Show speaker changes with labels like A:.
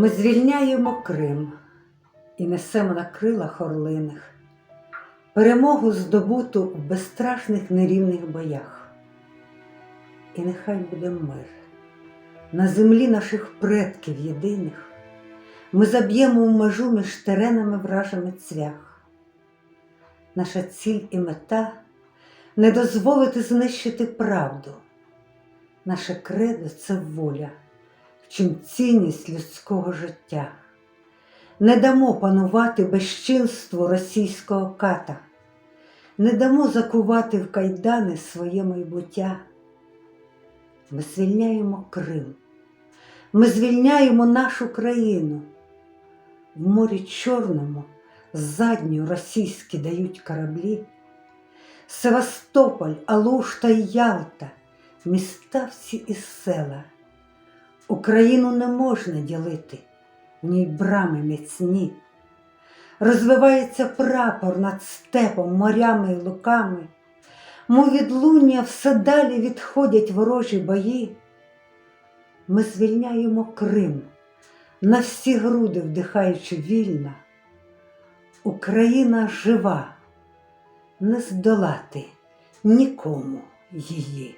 A: Ми звільняємо Крим і несемо на крилах орлиних перемогу здобуту в безстрашних нерівних боях. І нехай буде мир на землі наших предків єдиних. Ми заб'ємо в межу між теренами вражими цвях. Наша ціль і мета не дозволити знищити правду. Наше кредо це воля, чим цінність людського життя. Не дамо панувати безчинству російського ката, не дамо закувати в кайдани своє майбуття. Ми звільняємо Крим, ми звільняємо нашу країну. В морі Чорному задню російські дають кораблі. Севастополь, Алушта і Ялта, міста всі і села. Україну не можна ділити, в ній брами міцні. Розвивається прапор над степом, морями і луками, мов відлуння все далі відходять ворожі бої. Ми звільняємо Крим, на всі груди вдихаючи вільно. Україна жива, не здолати нікому її.